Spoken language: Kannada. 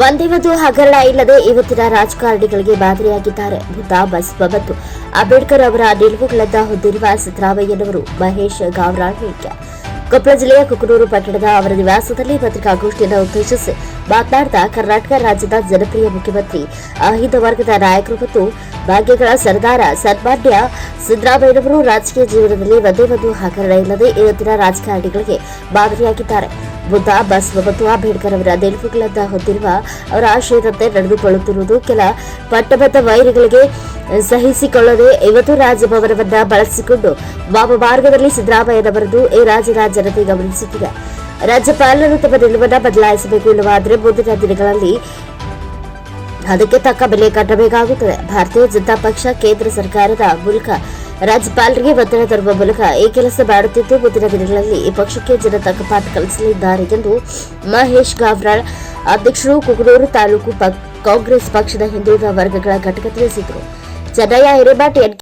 ಒಂದೇ ಒಂದು ಹಗರಣ ಇಲ್ಲದೆ ಇವತ್ತಿನ ರಾಜಕಾರಣಿಗಳಿಗೆ ಮಾದರಿಯಾಗಿದ್ದಾರೆ. ಬುದ್ಧ ಬಸವ ಮತ್ತು ಅಂಬೇಡ್ಕರ್ ಅವರ ನಿಲುವುಗಳನ್ನ ಹೊಂದಿರುವ ಸಿದ್ದರಾಮಯ್ಯನವರು ಮಹೇಶ್ ಗಾವ್ರಾಳ್ ಹೇಳಿಕೆ. ಕೊಪ್ಪಳ ಜಿಲ್ಲೆಯ ಕುಕನೂರು ಪಟ್ಟಣದ ಅವರ ನಿವಾಸದಲ್ಲಿ ಪತ್ರಿಕಾಗೋಷ್ಠಿಯನ್ನು ಉದ್ದೇಶಿಸಿ ಮಾತನಾಡಿದ ಕರ್ನಾಟಕ ರಾಜ್ಯದ ಜನಪ್ರಿಯ ಮುಖ್ಯಮಂತ್ರಿ ಅಹಿಂದ ವರ್ಗದ ನಾಯಕರು ಮತ್ತು ಭಾಗ್ಯಗಳ ಸರ್ದಾರ ಸನ್ಮಾನ್ಯ ಸಿದ್ದರಾಮಯ್ಯನವರು ರಾಜಕೀಯ ಜೀವನದಲ್ಲಿ ಒಂದೇ ಒಂದು ಹಗರಣ ಇಲ್ಲದೆ ಇವತ್ತಿನ ರಾಜಕಾರಣಿಗಳಿಗೆ ಮಾದರಿಯಾಗಿದ್ದಾರೆ. ಬುದ್ಧ ಬಸವ ಮತ್ತು ಅಂಬೇಡ್ಕರ್ ಅವರ ನೆನಪುಗಳನ್ನ ಹೊತ್ತಿರುವ ಅವರ ಆಶಯದಂತೆ ನಡೆದುಕೊಳ್ಳುತ್ತಿರುವುದು ಕೆಲ ಪಟ್ಟಬದ್ಧ ವೈರಿಗಳಿಗೆ ಸಹಿಸಿಕೊಳ್ಳದೆ ಇವತ್ತು ರಾಜಭವನವನ್ನ ಬಳಸಿಕೊಂಡು ವಾಮ ಮಾರ್ಗದಲ್ಲಿ ಸಿದ್ದರಾಮಯ್ಯನವರದು ಈ ರಾಜ್ಯದ ಜನತೆ ಗಮನಿಸುತ್ತಿದೆ. ರಾಜ್ಯಪಾಲರು ತಮ್ಮ ನಿಲುವನ್ನ ಬದಲಾಯಿಸಬೇಕು ಇಲ್ಲವಾದರೆ ಮುಂದಿನ ದಿನಗಳಲ್ಲಿ ಅದಕ್ಕೆ ತಕ್ಕ ಬೆಲೆ ಕಟ್ಟಬೇಕಾಗುತ್ತದೆ. ಭಾರತೀಯ ಜನತಾ ಪಕ್ಷ ಕೇಂದ್ರ ಸರ್ಕಾರದ ಮೂಲಕ ರಾಜ್ಯಪಾಲರಿಗೆ ಒತ್ತಡ ತರುವ ಮೂಲಕ ಈ ಕೆಲಸ ಮಾಡುತ್ತಿದ್ದು, ಮುಂದಿನ ದಿನಗಳಲ್ಲಿ ಈ ಪಕ್ಷಕ್ಕೆ ಜನ ತಕ್ಕ ಪಾಠ ಕಲಿಸಲಿದ್ದಾರೆ ಎಂದು ಮಹೇಶ್ ಗಾವ್ರಾಳ್ ಅಧ್ಯಕ್ಷರು ಕುಗನೂರು ತಾಲೂಕು ಕಾಂಗ್ರೆಸ್ ಪಕ್ಷದ ಹಿಂದುಳಿದ ವರ್ಗಗಳ ಘಟಕ ತಿಳಿಸಿದರು. ಚೆನ್ನಯ್ಯ ಹಿರೇಮಠ್